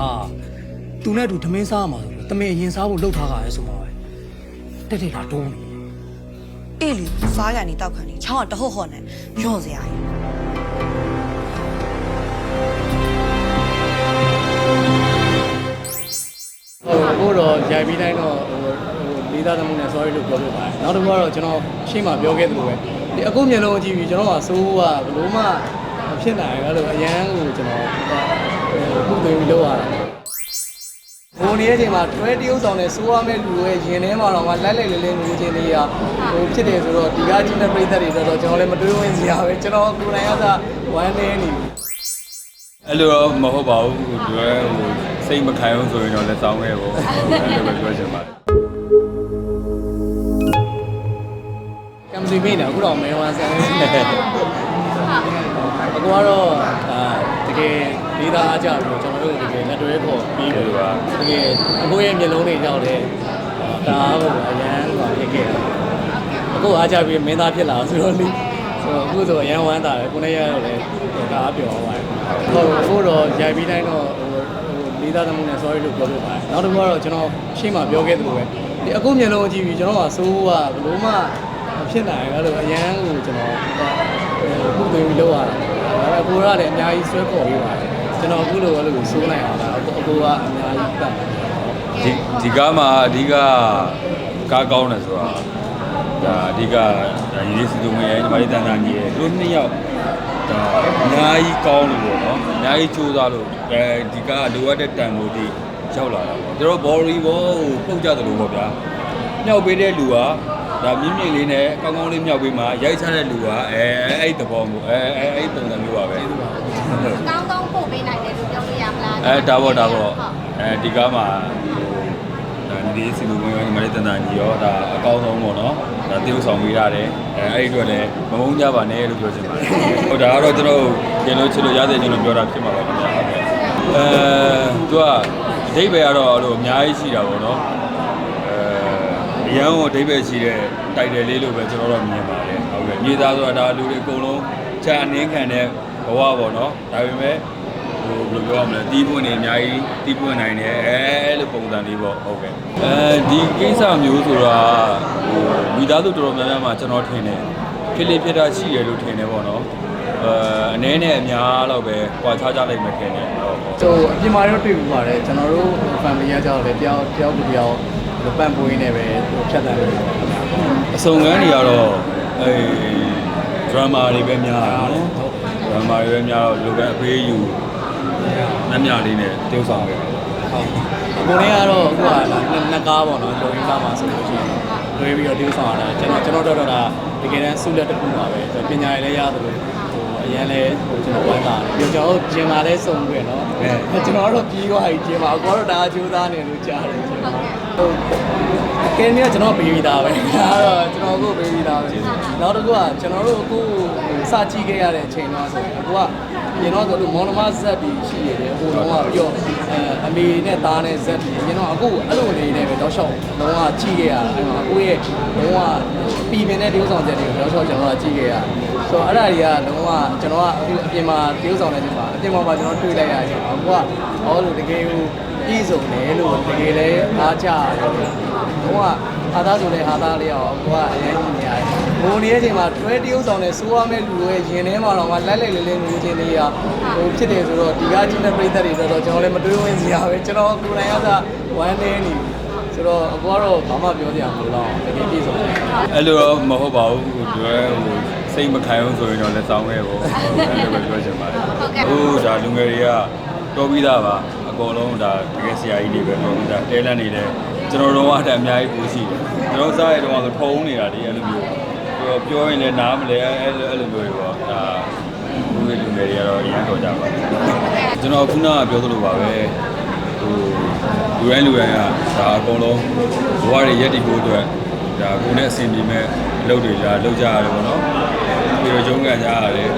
ဟာသူနဲ့အတူဓမင်းစားရမှာဆိုလို့တမင်အရင်စားဖို့လှုပ်ထားတာလဲဆိုမှာပဲတက်တက်လာတုံးနေအေးလီစားကန်နေတောက်ခံနေချောင်းကတဟုတ်ဟော့နေညော့စရာကြီးဟိုအခုတော့ရိုက်ပြီးတိုင်းတော့ဟိုဟိုလေးသားသမှုနဲ့ sorry လို့ပြောပြပါတယ်နောက်တစ်ခုကတော့ကျွန်တော်ရှေ့မှာပြောခဲ့သလိုပဲဒီအခုမျက်လုံးကြည့်ပြီးကျွန်တော်ကစိုးကဘယ်လိုမှမ ဖြစ်နိုင်ဘူးအဲ့လိုအရန်ကိုကျွန်တော်ဟိုခုသွင်းပြီးလောက်ရတာဘိုးနေတဲ့အချိန်မှာတွဲတရုပ်ဆောင်နဲ့စိုးရမဲ့လူရဲ့ရင်ထဲမှာတော့မှလက်လက်လေးလေးငိုခြင်းလေးရဟိုဖြစ်တယ်ဆိုတော့ဒီကားချင်းတဲ့ပြည်သက်တွေတော့ကျွန်တော်လည်းမတွေးဝင်စရာပဲကျွန်တော်ကိုယ်တိုင်ကသာဝမ်းနေနေပြီအဲ့လိုတော့မဟုတ်ပါဘူးဟိုဒီဟိုစိတ်မခံအောင်ဆိုရင်တော့လက်ဆောင်ခဲ့ပေါ့အဲ့လိုပဲပြောချင်ပါတယ်ကံစီမိနေအခုတော့မဲဝါဆန်နေ အကူကတော့အာတကယ်လေးသားအားကြပြီးတော့ကျွန်တော်တို့တကယ်လက်တွဲပေါ်ပြီးလို့ပါတကယ်အကူရဲ့မျက်လုံးတွေကြောက်တယ်ဒါအားကိုအရန်ဟိုဖြစ်ခဲ့တာအကူအားကြပြီးမင်းသားဖြစ်လာဆိုတော့လေဆိုတော့အခုဆိုအရန်ဝမ်းတာတယ်ကိုနေရတော့လေဒါအားပြောသွားပါတယ်ဟုတ်အခုတော့ရိုက်ပြီးတိုင်းတော့ဟိုဟိုလေးသားသမှုနဲ့ sorry လို့ပြောပြပါတယ်နောက်တစ်ခုကတော့ကျွန်တော်ရှေ့မှာပြောခဲ့သလိုပဲဒီအခုမျက်လုံးကြည့်ပြီးကျွန်တော်ကစိုးကဘယ်လိုမှမဖြစ်နိုင်ဘူးအဲ့လိုအရန်ကိုကျွန်တော်အခုသွင်းပြီးလောက်ရတာ ဒါပေမဲ့ကိုရလည်းအများကြီးဆွဲခေါ်ပြီးပါတယ်ကျွန်တော်အခုလိုအဲ့လိုစိုးနိုင်အောင်ဒါအကိုကအများကြီးပတ်တယ်ဒီဒီကားမှာအဓိကကားကောင်းတယ်ဆိုတာဒါအဓိကဒါရင်းစီသူငယ်ညီမလေးတန်တန်ကြီးရဲ့သူတို့နှစ်ယောက်ဒါအများကြီးကောင်းလို့ပေါ့နော်အများကြီးစူးစမ်းလို့အဲဒီကားလိုအပ်တဲ့တန်ဖိုးတိရောက်လာတာပေါ့သူတို့ body ဘောကိုပုတ်ကြတယ်လို့ပေါ့ဗျာမြောက်ပေးတဲ့လူက ဒါမြင့်မြင့်လေးနဲ့ကောင်းကောင်းလေးမြောက်ပေးမှာရိုက်ချတဲ့လူကအဲအဲ့ဒီသဘောမျိုးအဲအဲအဲ့ဒီပုံစံမျိုးပါပဲကောင်းကောင်းပို့ပေးနိုင်တယ်လို့ပြောလို့ရမလားအဲဒါပေါ့ဒါပေါ့ဟုတ်အဲဒီကားမှာဟိုဒါဒီစီလူဝင်ဝင်မလေးတန်တန်ကြီးရောဒါအကောင်းဆုံးပေါ့နော်ဒါတေးဥဆောင်ပေးရတယ်အဲအဲ့ဒီအတွက်လည်းမမုန်းကြပါနဲ့လို့ပြောချင်ပါတယ်ဟိုဒါကတော့ကျွန်တော်ကျင်လို့ချစ်လို့ရတဲ့ကျွန်တော်ပြောတာဖြစ်မှာပါခင်ဗျာဟုတ်ကဲ့အဲသူကအဓိပ္ပာယ်ကတော့အဲ့လိုအများကြီးရှိတာပေါ့နော် အဲအရန်ကိုအဓိပ္ပာယ်ရှိတဲ့တိုက်တယ်လေးလို့ပဲကျွန်တော်တို့မြင်ပါတယ်ဟုတ်ကဲ့မြေသားဆိုတာဒါလူတွေအကုန်လုံးချာအနေခံတဲ့ဘဝပေါ့နော်ဒါပေမဲ့ဟိုဘယ်လိုပြောရမလဲတီးပွင့်နေအများကြီးတီးပွင့်နိုင်တယ်အဲအဲ့လိုပုံစံလေးပေါ့ဟုတ်ကဲ့အဲဒီကိစ္စမျိုးဆိုတာဟိုမိသားစုတော်တော်များများမှာကျွန်တော်ထင်တယ်ဖြစ်လေဖြစ်တာရှိရလို့ထင်တယ်ပေါ့နော်အဲအနေနဲ့အများတော့ပဲကြွာချကြလိုက်မှထင်တယ်ဟုတ်ဟုတ်ဆိုအပြင်မှာတော့တွေ့ပြီးပါတယ်ကျွန်တော်တို့ family ကကြောက်တယ်တယောက်တယောက်တစ်ယောက် ပန့်ပွေးနေပဲဟိုဖြတ်တန်းနေတယ်အစုံကန်းတွေကတော့အဲဒရမာတွေပဲများတာနော်ဒရမာတွေပဲများတော့လူကအဖေးယူနှမ်းမြလေးနဲ့တိကျဆောင်ခဲ့တယ်ဟုတ်အခုနေ့ကတော့အခုကနှစ်ကားပေါ့နော်ကျော်ရင်းကားမှာဆိုလို့ရှိရင်လွေးပြီးတော့တင်းဆောင်ရတာကျွန်တော်ကျွန်တော်တို့တော့ဒါတကယ်တမ်းဆုလက်တစ်ခုပါပဲပညာရည်လည်းရတယ်လို့ဟိုအ ရင်လဲဟိုကျွန်တော်ဝမ်းသာတယ်ပြီးတော့ကျွန်တော်ဂျင်မာလည်းစုံပြီးတော့အဲကျွန်တော်တို့ပြီးသွားပြီဂျင်မာအကောတော့ဒါအကျိုးသားနေလို့ကြားတယ်ကျွန်တော်ဟုတ်ကဲမြတ်ကျွန်တော်ပြီးပြီးသားပဲဒါတော့ကျွန်တော်ကိုပြီးပြီးသားပဲနောက်တစ်ခုကကျွန်တော်တို့အခုစကြည့်ခဲ့ရတဲ့အချိန်တော့ဆိုအခုကရင်တော့ဆိုလို့မော်နမဇက်ပြီးရှိရတယ်ဟိုတော့ကပြောအဲအမေနဲ့သားနဲ့ဇက်ပြီးရင်တော့အခုအဲ့လိုအနေနဲ့ပဲတော့ရှောက်လုံးဝကြည့်ခဲ့ရတာအဲ့တော့အခုရဲ့လုံးဝပြည်ပင်တဲ့ဒီဥဆောင်ချက်တွေကိုတော့ရှောက်ကျွန်တော်ကကြည့်ခဲ့ရ ဆိုတော့အဲ့ဒါတွေကလုံးဝကျွန်တော်ကအခုအပြင်မှာဒီဥဆောင်တဲ့ဒီမှာအပြင်မှာပါကျွန်တော်တွေ့လိုက်ရတယ်အခုကဟောလို့တကယ်ကိုပြည်စုံတယ်လို့တကယ်လဲအားကြရတယ်လုံးဝအာသားဆိုတဲ့အာသားလေးအောင်ကိုကအရင်ကြီးနေရတယ်။ဘိုးနေတဲ့အချိန်မှာတွဲတရုပ်ဆောင်နဲ့စိုးရမဲ့လူရဲ့ရင်ထဲမှာတော့မှလက်လက်လေးလေးငိုခြင်းလေးရဟိုဖြစ်တယ်ဆိုတော့ဒီကားချင်းတဲ့ပြည်သက်တွေတော့ကျွန်တော်လည်းမတွေးဝင်စရာပဲကျွန်တော်ကိုယ်တိုင်ကသာဝမ်းနေနေ ဆိုတော့အကောကတော့ဘာမှပြောစရာမလိုတော့တကယ်ပြည့်စုံတယ်အဲ့လိုတော့မဟုတ်ပါဘူးဟိုဒီဟိုစိတ်မခံအောင်ဆိုရင်တော့လက်ဆောင်ခဲ့ပေါ့အဲ့လိုပဲပြောချင်ပါတယ်ဟိုဒါလူငယ်တွေကတော်ပြီးသားပါအကုန်လုံးဒါတကယ်ဆရာကြီးတွေပဲတော်ပြီးသားတဲလန့်နေတယ်ကျွန်တော်တို့ကအတအများကြီးပူရှိတယ်ကျွန်တော်စားရတော့ဆိုထုံးနေတာဒီအဲ့လိုမျိုးပြောပြောရင်လည်းနားမလဲအဲ့လိုအဲ့လိုမျိုးတွေပေါ့ဒါလူငယ်လူငယ်တွေကတော့အရင်တော်ကြပါကျွန်တော်ခုနကပြောသလိုပါပဲ ဟိုလူတိုင်းလူတိုင်းကဒါအကုန်လုံးဘဝတွေရက်တည်ဖို့အတွက်ဒါကိုယ်နဲ့အဆင်ပြေမဲ့အလုပ်တွေကြာလုပ်ကြရတယ်ပေါ့နော်ပြီးတော့ရုံးကန်ကြရတယ်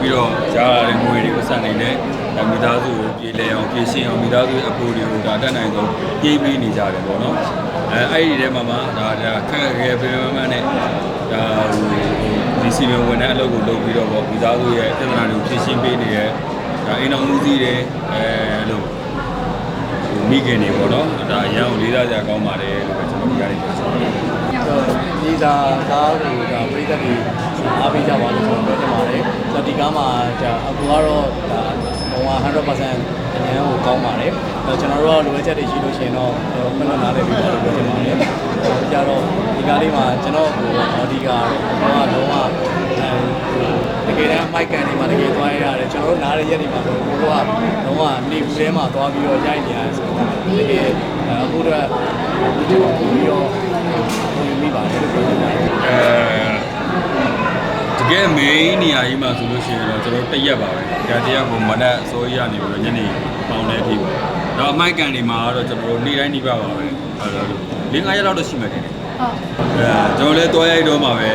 ပြီးတော့ကြားရတဲ့ငွေတွေကိုစနေနဲ့ဒါမိသားစုကိုပြေလည်အောင်ပြေရှင်းအောင်မိသားစုရဲ့အဖို့တွေကိုဒါအတက်နိုင်ဆုံးပြေးပေးနေကြတယ်ပေါ့နော်အဲအဲ့ဒီထဲမှာမှဒါဒါခက်ခဲပြေမမနဲ့ဒါဟိုဒီစီမံဝန်ထမ်းအလုပ်ကိုလုပ်ပြီးတော့ပေါ့မိသားစုရဲ့ပြဿနာတွေကိုဖြေရှင်းပေးနေတဲ့ဒါအိမ်တော်မှုစည်းတွေအဲလို့ မိခင်တွေပေါ့နော်ဒါအရန်ကိုလေးစားကြကောင်းပါတယ်လို့ပဲကျွန်တော်ဒီကနေပြောချင်ပါတယ်ဒီစာကားကိုဒါပရိသတ်တွေအားပေးကြပါလို့ကျွန်တော်ပြောချင်ပါတယ်။ဆိုတော့ဒီကားမှာဒါအကူကတော့ဒါဘုံက100%အញ្ញမ်းကိုကောင်းပါတယ်။အဲကျွန်တော်တို့ကလိုအပ်ချက်တွေရှိလို့ရှိရင်တော့မလွန်နားလည်းပြီးပါလို့ပြောချင်ပါတယ်။အဲကြတော့ဒီကားလေးမှာကျွန်တော်ကိုအော်ဒီကတော့တော့လုံးဝတကယ်တမ်းမိုက်ကန်တွေမှာတကယ်သွားရရ တယ်ကျွန်တော်တို့နားရရက်တွေမှာတော့ဘိုးကတော့လုံးဝနေဘူးထဲမှာသွားပြီးတော့ရိုက်နေရတယ်ဆိုတော့တကယ်အခုတော့ကျွန်တော်ပြီးတော့ဝင်မိပါတယ်လို့ပြောချင်ပါတယ်အဲတကယ် main နေရာကြီးမှာဆိုလို့ရှိရင်တော့ကျွန်တော်တစ်ရက်ပါပဲ။ဒါတစ်ရက်ကိုမနက်အစိုးရနေပြီးတော့ညနေပေါင်းတဲ့အထိပေါ့။တော့အမိုက်ကန်တွေမှာတော့ကျွန်တော်တို့နေ့တိုင်းနေပါပါပဲ။အဲတော့၄၅ရက်လောက်တော့ရှိမှတယ်။ဟုတ်အဲကျွန်တော်လည်းတွားရိုက်တော့မှာပဲ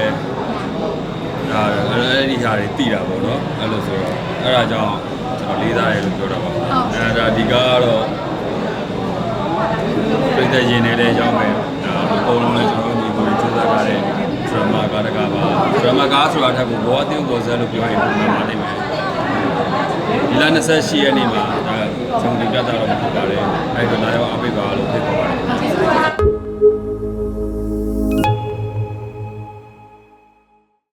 ဒါအဲ့ဒီဟာတွေတည်တာပေါ့နော်အဲ့လိုဆိုတော့အဲ့ဒါကြောင့်ကျွန်တော်လေးစားတယ်လို့ပြောတာပါအဲဒါဒီကားကတော့ပြည်သက်ရင်နေတဲ့ကြောင်းပဲဒါအကုန်လုံးလည်းကျွန်တော်တို့ဒီကိုစူးစမ်းထားတဲ့ drama ကားတကားပါ drama ကားဆိုတာထက်ကိုဘောအသင်းပေါ်စဲလို့ပြောရင်ပုံမှန်ပါလိမ့်မယ်ဒီလ28ရက်နေ့မှာဒါဆောင်တင်ပြတာတော့ဖြစ်ပါတယ်အဲ့ဒါလာရောက်အားပေးပါလို့ဖိတ်ခေါ်